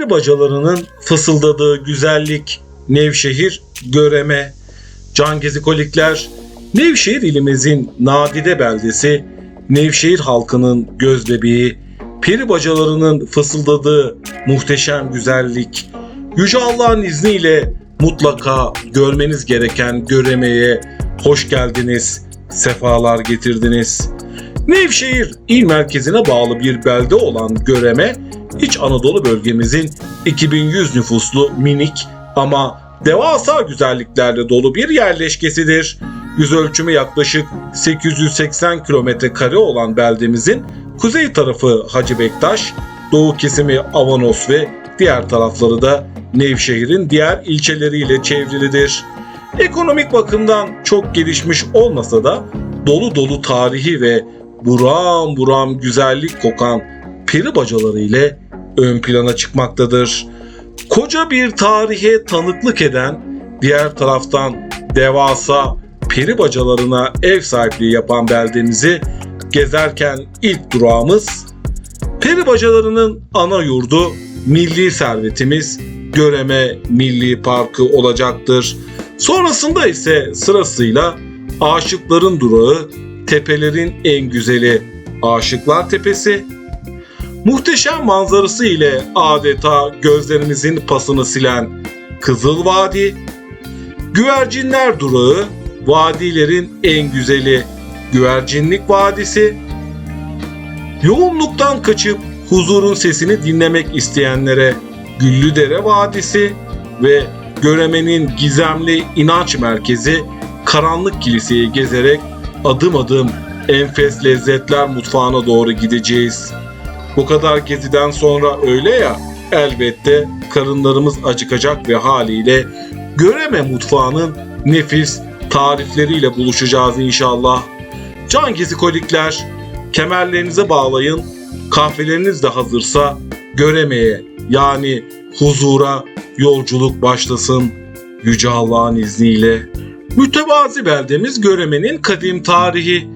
Peri bacalarının fısıldadığı güzellik Nevşehir Göreme. Can Gezikolikler Nevşehir ilimizin nadide beldesi, Nevşehir halkının gözbebeği, peri bacalarının fısıldadığı muhteşem güzellik, Yüce Allah'ın izniyle mutlaka görmeniz gereken göremeye hoş geldiniz, sefalar getirdiniz. Nevşehir il merkezine bağlı bir belde olan Göreme, İç Anadolu bölgemizin 2100 nüfuslu minik ama devasa güzelliklerle dolu bir yerleşkesidir. Yüz ölçümü yaklaşık 880 kilometre kare olan beldemizin kuzey tarafı Hacı Bektaş, doğu kesimi Avanos ve diğer tarafları da Nevşehir'in diğer ilçeleriyle çevrilidir. Ekonomik bakımdan çok gelişmiş olmasa da dolu dolu tarihi ve buram buram güzellik kokan peri bacaları ile ön plana çıkmaktadır. Koca bir tarihe tanıklık eden, diğer taraftan devasa peri bacalarına ev sahipliği yapan beldemizi gezerken ilk durağımız peri bacalarının ana yurdu milli servetimiz Göreme Milli Parkı olacaktır. Sonrasında ise sırasıyla aşıkların durağı tepelerin en güzeli Aşıklar Tepesi, muhteşem manzarası ile adeta gözlerimizin pasını silen Kızıl Vadi, Güvercinler Durağı, vadilerin en güzeli Güvercinlik Vadisi, yoğunluktan kaçıp huzurun sesini dinlemek isteyenlere Güllüdere Vadisi ve Göreme'nin gizemli inanç merkezi Karanlık Kiliseyi gezerek adım adım enfes lezzetler mutfağına doğru gideceğiz. Bu kadar geziden sonra öyle ya elbette karınlarımız acıkacak ve haliyle Göreme mutfağının nefis tarifleriyle buluşacağız inşallah. Can gezikolikler kemerlerinize bağlayın. Kahveleriniz de hazırsa Göreme'ye yani huzura yolculuk başlasın Yüce Allah'ın izniyle. Mütevazi beldemiz Göreme'nin kadim tarihi.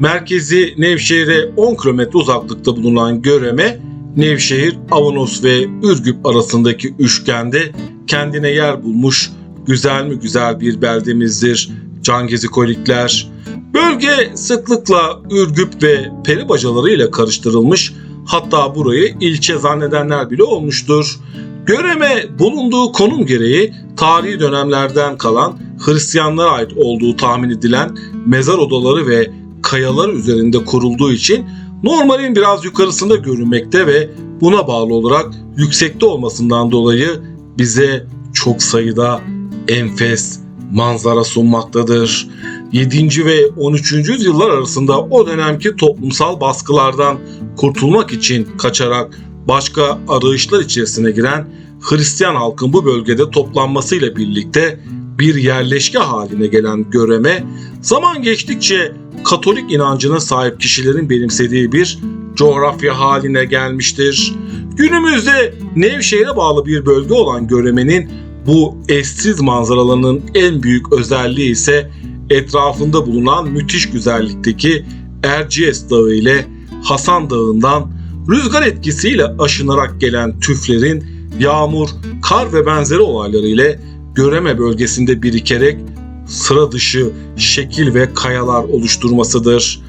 Merkezi Nevşehir'e 10 kilometre uzaklıkta bulunan Göreme, Nevşehir, Avanos ve Ürgüp arasındaki üçgende kendine yer bulmuş güzel mi güzel bir beldemizdir can gezikolikler. Bölge sıklıkla Ürgüp ve peri bacalarıyla karıştırılmış hatta burayı ilçe zannedenler bile olmuştur. Göreme bulunduğu konum gereği tarihi dönemlerden kalan Hristiyanlara ait olduğu tahmin edilen mezar odaları ve kayalar üzerinde kurulduğu için normalin biraz yukarısında görünmekte ve buna bağlı olarak yüksekte olmasından dolayı bize çok sayıda enfes manzara sunmaktadır. 7. ve 13. yüzyıllar arasında o dönemki toplumsal baskılardan kurtulmak için kaçarak başka arayışlar içerisine giren Hristiyan halkın bu bölgede toplanmasıyla birlikte bir yerleşke haline gelen Göreme, zaman geçtikçe Katolik inancına sahip kişilerin benimsediği bir coğrafya haline gelmiştir. Günümüzde Nevşehir'e bağlı bir bölge olan Göreme'nin bu eşsiz manzaralarının en büyük özelliği ise etrafında bulunan müthiş güzellikteki Erciyes Dağı ile Hasan Dağı'ndan rüzgar etkisiyle aşınarak gelen tüflerin yağmur, kar ve benzeri olayları ile Göreme bölgesinde birikerek sıra dışı şekil ve kayalar oluşturmasıdır.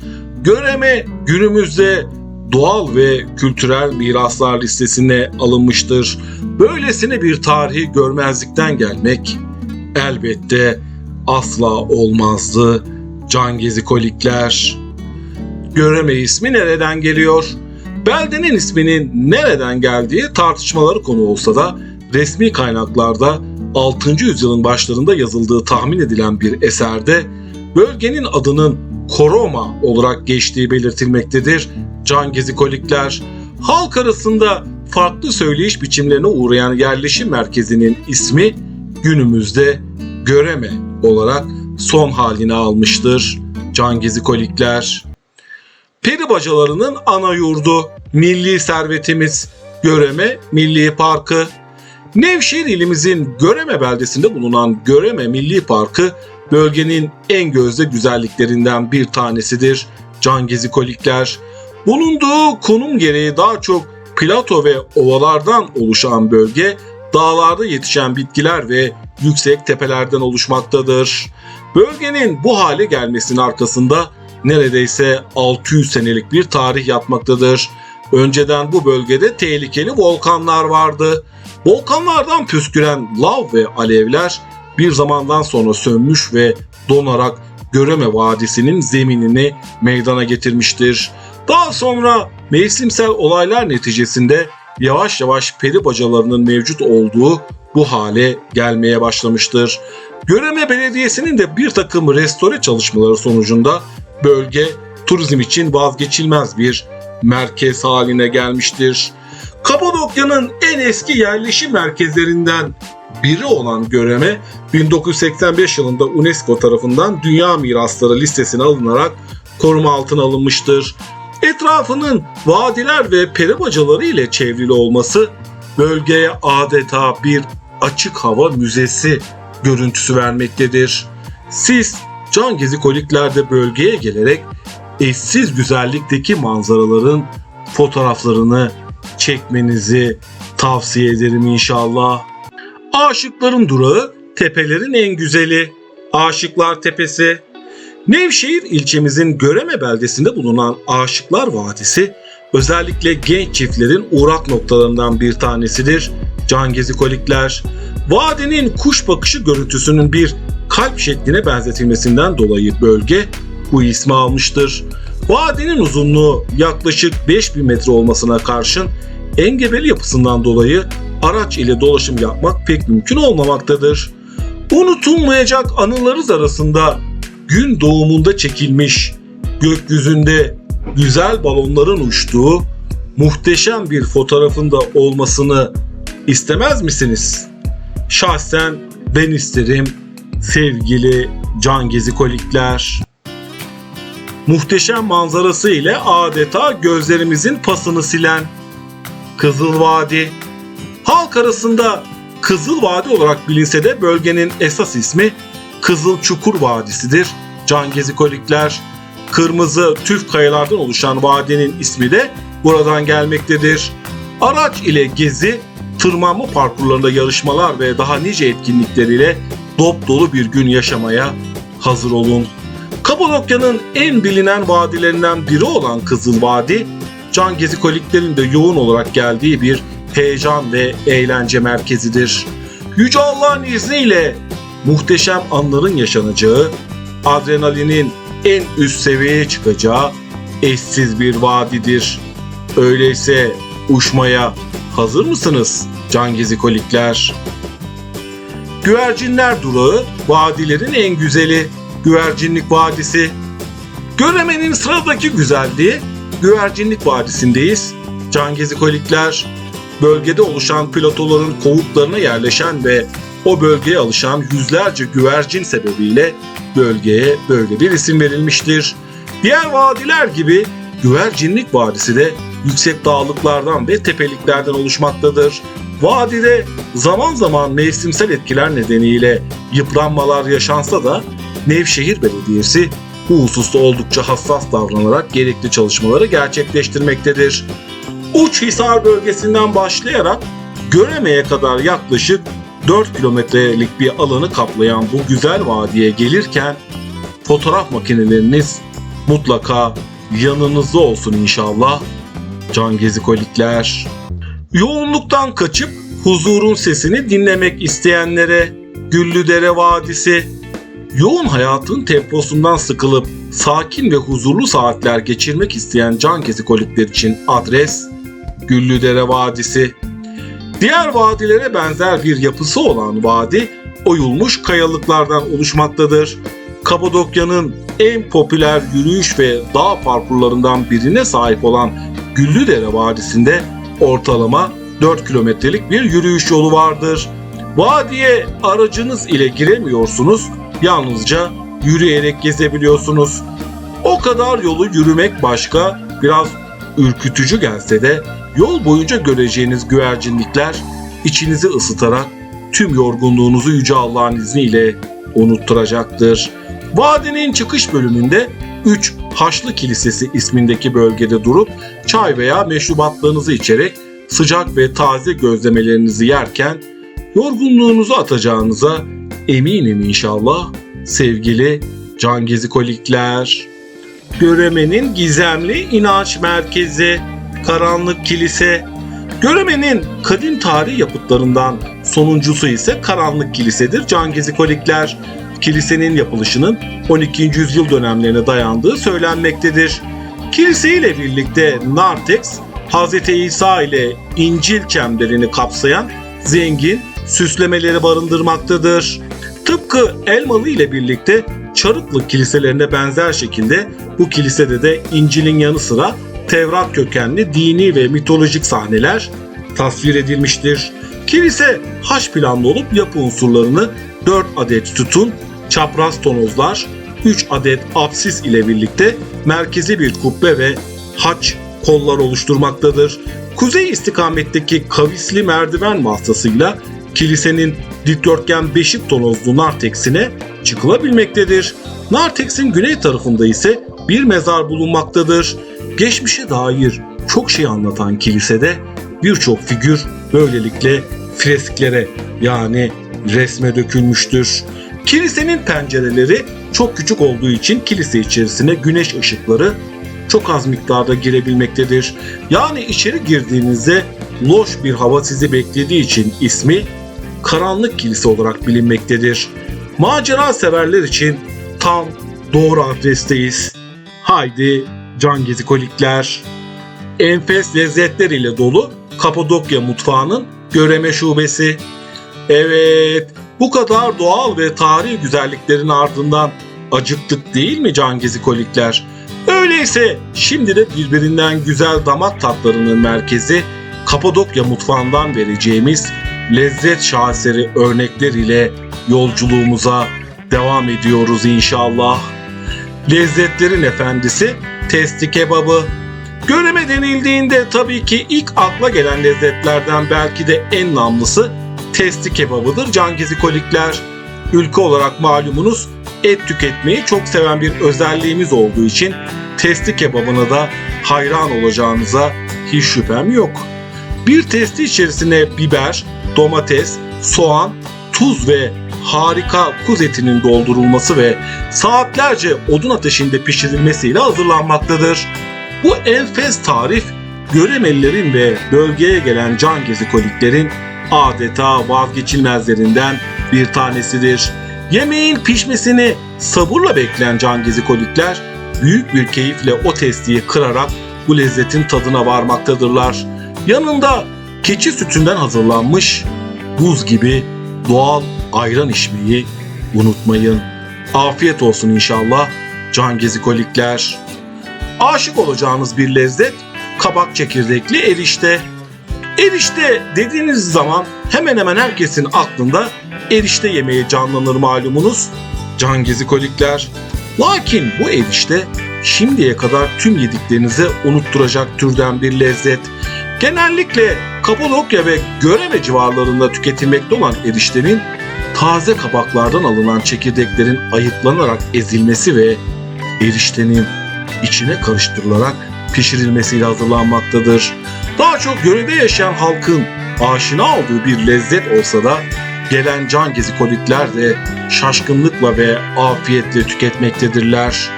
Göreme günümüzde doğal ve kültürel miraslar listesine alınmıştır. Böylesine bir tarihi görmezlikten gelmek elbette asla olmazdı. Can gezikolikler. Göreme ismi nereden geliyor? Beldenin isminin nereden geldiği tartışmaları konu olsa da resmi kaynaklarda 6. yüzyılın başlarında yazıldığı tahmin edilen bir eserde bölgenin adının Koroma olarak geçtiği belirtilmektedir. Can gezikolikler halk arasında farklı söyleyiş biçimlerine uğrayan yerleşim merkezinin ismi günümüzde Göreme olarak son halini almıştır. Can gezikolikler. Peri bacalarının ana yurdu, milli servetimiz Göreme Milli Parkı. Nevşehir ilimizin Göreme beldesinde bulunan Göreme Milli Parkı bölgenin en gözde güzelliklerinden bir tanesidir. Can gezikolikler. Bulunduğu konum gereği daha çok plato ve ovalardan oluşan bölge dağlarda yetişen bitkiler ve yüksek tepelerden oluşmaktadır. Bölgenin bu hale gelmesinin arkasında neredeyse 600 senelik bir tarih yatmaktadır. Önceden bu bölgede tehlikeli volkanlar vardı. Volkanlardan püsküren lav ve alevler bir zamandan sonra sönmüş ve donarak Göreme Vadisi'nin zeminini meydana getirmiştir. Daha sonra mevsimsel olaylar neticesinde yavaş yavaş peri bacalarının mevcut olduğu bu hale gelmeye başlamıştır. Göreme Belediyesi'nin de bir takım restore çalışmaları sonucunda bölge turizm için vazgeçilmez bir merkez haline gelmiştir. Kapadokya'nın en eski yerleşim merkezlerinden biri olan Göreme 1985 yılında UNESCO tarafından Dünya Mirasları listesine alınarak koruma altına alınmıştır. Etrafının vadiler ve peri bacaları ile çevrili olması bölgeye adeta bir açık hava müzesi görüntüsü vermektedir. Siz can gezi koliklerde bölgeye gelerek eşsiz güzellikteki manzaraların fotoğraflarını çekmenizi tavsiye ederim inşallah. Aşıkların durağı tepelerin en güzeli. Aşıklar Tepesi. Nevşehir ilçemizin Göreme beldesinde bulunan Aşıklar Vadisi özellikle genç çiftlerin uğrak noktalarından bir tanesidir. Can Gezikolikler. Vadinin kuş bakışı görüntüsünün bir kalp şekline benzetilmesinden dolayı bölge bu ismi almıştır. Vadinin uzunluğu yaklaşık 5000 metre olmasına karşın engebeli yapısından dolayı araç ile dolaşım yapmak pek mümkün olmamaktadır. Unutulmayacak anılarız arasında gün doğumunda çekilmiş, gökyüzünde güzel balonların uçtuğu muhteşem bir fotoğrafında olmasını istemez misiniz? Şahsen ben isterim sevgili can gezikolikler. Muhteşem manzarası ile adeta gözlerimizin pasını silen Kızıl Vadi. Halk arasında Kızıl Vadi olarak bilinse de bölgenin esas ismi Kızıl Çukur Vadisi'dir. Can gezikolikler kırmızı tüf kayalardan oluşan vadinin ismi de buradan gelmektedir. Araç ile gezi, tırmanma parkurlarında yarışmalar ve daha nice etkinlikleriyle dop dolu bir gün yaşamaya hazır olun. Kapadokya'nın en bilinen vadilerinden biri olan Kızıl Vadi, can gezikoliklerin de yoğun olarak geldiği bir heyecan ve eğlence merkezidir. Yüce Allah'ın izniyle muhteşem anların yaşanacağı, adrenalinin en üst seviyeye çıkacağı eşsiz bir vadidir. Öyleyse uçmaya hazır mısınız can gezikolikler? Güvercinler durağı vadilerin en güzeli Güvercinlik Vadisi. Göremenin sıradaki güzelliği Güvercinlik Vadisi'ndeyiz. Can gezikolikler bölgede oluşan platoların kovuklarına yerleşen ve o bölgeye alışan yüzlerce güvercin sebebiyle bölgeye böyle bir isim verilmiştir. Diğer vadiler gibi Güvercinlik Vadisi de yüksek dağlıklardan ve tepeliklerden oluşmaktadır. Vadide zaman zaman mevsimsel etkiler nedeniyle yıpranmalar yaşansa da Nevşehir Belediyesi bu hususta oldukça hassas davranarak gerekli çalışmaları gerçekleştirmektedir. Uçhisar bölgesinden başlayarak Göreme'ye kadar yaklaşık 4 kilometrelik bir alanı kaplayan bu güzel vadiye gelirken fotoğraf makineleriniz mutlaka yanınızda olsun inşallah. Can gezikolikler. Yoğunluktan kaçıp huzurun sesini dinlemek isteyenlere Güllüdere Vadisi. Yoğun hayatın temposundan sıkılıp sakin ve huzurlu saatler geçirmek isteyen can gezikolikler için adres Güllüdere Vadisi. Diğer vadilere benzer bir yapısı olan vadi oyulmuş kayalıklardan oluşmaktadır. Kapadokya'nın en popüler yürüyüş ve dağ parkurlarından birine sahip olan Güllüdere Vadisi'nde ortalama 4 kilometrelik bir yürüyüş yolu vardır. Vadiye aracınız ile giremiyorsunuz, yalnızca yürüyerek gezebiliyorsunuz. O kadar yolu yürümek başka, biraz ürkütücü gelse de yol boyunca göreceğiniz güvercinlikler içinizi ısıtarak tüm yorgunluğunuzu Yüce Allah'ın izniyle unutturacaktır. Vadinin çıkış bölümünde 3 Haçlı Kilisesi ismindeki bölgede durup çay veya meşrubatlarınızı içerek sıcak ve taze gözlemelerinizi yerken yorgunluğunuzu atacağınıza eminim inşallah sevgili can gezikolikler. Göremenin gizemli inanç merkezi, karanlık kilise. Göremenin kadim tarih yapıtlarından sonuncusu ise karanlık kilisedir can gezikolikler. Kilisenin yapılışının 12. yüzyıl dönemlerine dayandığı söylenmektedir. Kilise ile birlikte nartex, Hz. İsa ile İncil çemberini kapsayan zengin süslemeleri barındırmaktadır. Tıpkı Elmalı ile birlikte Çarıklı kiliselerine benzer şekilde bu kilisede de İncil'in yanı sıra Tevrat kökenli dini ve mitolojik sahneler tasvir edilmiştir. Kilise haş planlı olup yapı unsurlarını 4 adet sütun, çapraz tonozlar, 3 adet apsis ile birlikte merkezi bir kubbe ve haç kollar oluşturmaktadır. Kuzey istikametteki kavisli merdiven vasıtasıyla kilisenin dikdörtgen beşik tonozlu narteksine çıkılabilmektedir. Narteks'in güney tarafında ise bir mezar bulunmaktadır. Geçmişe dair çok şey anlatan kilisede birçok figür böylelikle fresklere yani resme dökülmüştür. Kilisenin pencereleri çok küçük olduğu için kilise içerisine güneş ışıkları çok az miktarda girebilmektedir. Yani içeri girdiğinizde loş bir hava sizi beklediği için ismi karanlık kilise olarak bilinmektedir. Macera severler için tam doğru adresteyiz. Haydi can gezikolikler. Enfes lezzetler ile dolu Kapadokya mutfağının Göreme Şubesi. Evet, bu kadar doğal ve tarihi güzelliklerin ardından acıktık değil mi can gezikolikler? Öyleyse şimdi de birbirinden güzel damak tatlarının merkezi Kapadokya mutfağından vereceğimiz lezzet şaheseri örnekler ile yolculuğumuza devam ediyoruz inşallah. Lezzetlerin efendisi testi kebabı. Göreme denildiğinde tabii ki ilk akla gelen lezzetlerden belki de en namlısı testi kebabıdır can gezikolikler. Ülke olarak malumunuz et tüketmeyi çok seven bir özelliğimiz olduğu için testi kebabına da hayran olacağınıza hiç şüphem yok. Bir testi içerisine biber, domates, soğan, tuz ve harika kuz etinin doldurulması ve saatlerce odun ateşinde pişirilmesiyle hazırlanmaktadır. Bu enfes tarif Göremelilerin ve bölgeye gelen can gezikoliklerin adeta vazgeçilmezlerinden bir tanesidir. Yemeğin pişmesini sabırla bekleyen can gezikolikler büyük bir keyifle o testiyi kırarak bu lezzetin tadına varmaktadırlar. Yanında keçi sütünden hazırlanmış buz gibi doğal ayran içmeyi unutmayın. Afiyet olsun inşallah can gezikolikler. Aşık olacağınız bir lezzet kabak çekirdekli erişte. Erişte dediğiniz zaman hemen hemen herkesin aklında erişte yemeği canlanır malumunuz. Can gezikolikler. Lakin bu erişte şimdiye kadar tüm yediklerinize unutturacak türden bir lezzet. Genellikle Kapadokya ve Göreme civarlarında tüketilmekte olan eriştenin taze kabaklardan alınan çekirdeklerin ayıklanarak ezilmesi ve eriştenin içine karıştırılarak pişirilmesiyle hazırlanmaktadır. Daha çok Göre'de yaşayan halkın aşina olduğu bir lezzet olsa da gelen can gezikolikler de şaşkınlıkla ve afiyetle tüketmektedirler.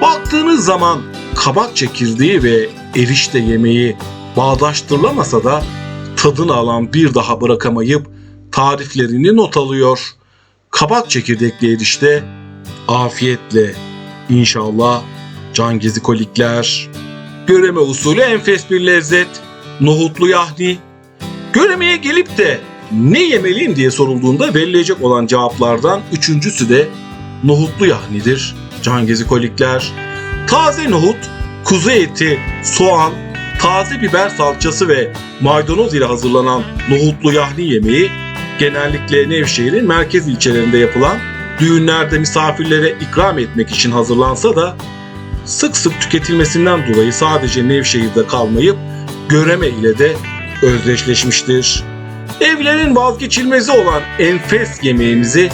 Baktığınız zaman kabak çekirdeği ve erişte yemeği bağdaştırılamasa da tadını alan bir daha bırakamayıp tariflerini not alıyor. Kabak çekirdekli erişte afiyetle inşallah can gezikolikler. Göreme usulü enfes bir lezzet. Nohutlu yahni. Göremeye gelip de ne yemeliyim diye sorulduğunda verilecek olan cevaplardan üçüncüsü de nohutlu yahnidir. Can gezikolikler. Taze nohut, kuzu eti, soğan, taze biber salçası ve maydanoz ile hazırlanan nohutlu yahni yemeği genellikle Nevşehir'in merkez ilçelerinde yapılan düğünlerde misafirlere ikram etmek için hazırlansa da sık sık tüketilmesinden dolayı sadece Nevşehir'de kalmayıp Göreme ile de özdeşleşmiştir. Evlerin vazgeçilmezi olan enfes yemeğimizi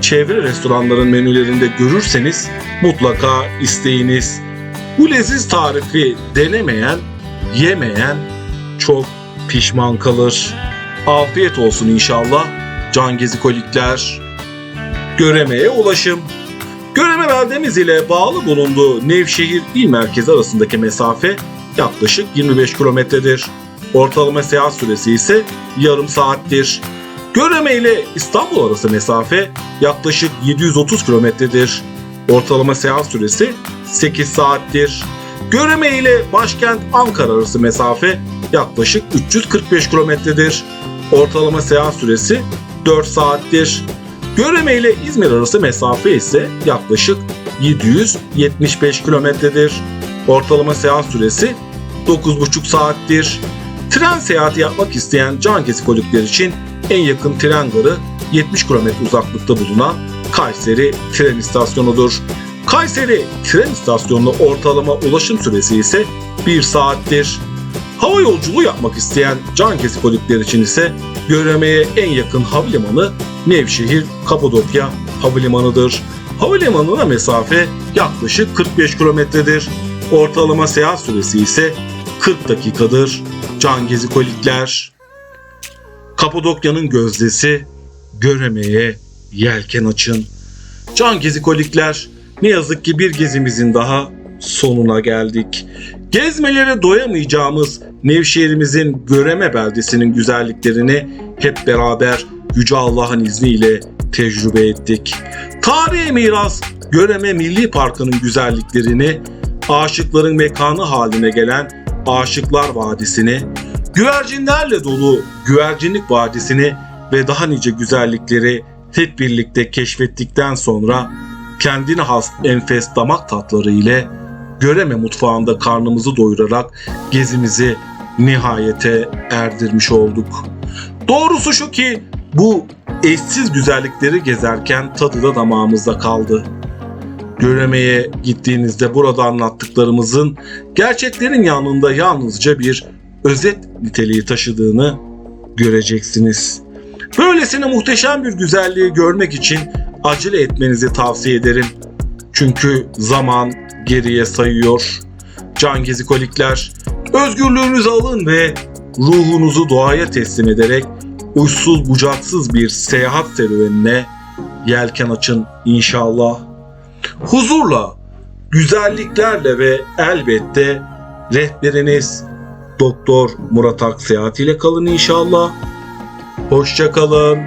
çevre restoranların menülerinde görürseniz mutlaka isteyiniz. Bu leziz tarifi denemeyen, yemeyen çok pişman kalır. Afiyet olsun inşallah. Can gezikolikler. Göremeye ulaşım. Göreme beldemiz ile bağlı bulunduğu Nevşehir il merkezi arasındaki mesafe yaklaşık 25 kilometredir. Ortalama seyahat süresi ise yarım saattir. Göreme ile İstanbul arası mesafe yaklaşık 730 kilometredir. Ortalama seyahat süresi 8 saattir. Göreme ile başkent Ankara arası mesafe yaklaşık 345 kilometredir. Ortalama seyahat süresi 4 saattir. Göreme ile İzmir arası mesafe ise yaklaşık 775 kilometredir. Ortalama seyahat süresi 9,5 saattir. Tren seyahati yapmak isteyen can kesikolikler için en yakın tren garı 70 kilometre uzaklıkta bulunan Kayseri tren istasyonudur. Kayseri tren istasyonuna ortalama ulaşım süresi ise 1 saattir. Hava yolculuğu yapmak isteyen can kesikolikler için ise Göreme'ye en yakın havalimanı Nevşehir Kapadokya Havalimanı'dır. Havalimanına mesafe yaklaşık 45 kilometredir. Ortalama seyahat süresi ise 40 dakikadır. Can gezikolikler. Kapadokya'nın gözdesi Göreme'ye yelken açın. Can gezikolikler ne yazık ki bir gezimizin daha sonuna geldik. Gezmelere doyamayacağımız Nevşehir'imizin Göreme beldesinin güzelliklerini hep beraber Yüce Allah'ın izniyle tecrübe ettik. Tarihi miras Göreme Milli Parkı'nın güzelliklerini, aşıkların mekanı haline gelen Aşıklar Vadisi'ni, güvercinlerle dolu Güvercinlik Vadisi'ni ve daha nice güzellikleri hep birlikte keşfettikten sonra kendine has enfes damak tatları ile Göreme mutfağında karnımızı doyurarak gezimizi nihayete erdirmiş olduk. Doğrusu şu ki bu eşsiz güzellikleri gezerken tadı da damağımızda kaldı. Göreme'ye gittiğinizde burada anlattıklarımızın gerçeklerin yanında yalnızca bir özet niteliği taşıdığını göreceksiniz. Böylesine muhteşem bir güzelliği görmek için acele etmenizi tavsiye ederim. Çünkü zaman geriye sayıyor. Can gezikolikler, özgürlüğünüzü alın ve ruhunuzu doğaya teslim ederek uçsuz bucaksız bir seyahat serüvenine yelken açın inşallah. Huzurla, güzelliklerle ve elbette rehberiniz Doktor Murat Aksehat ile kalın inşallah. Hoşça kalın.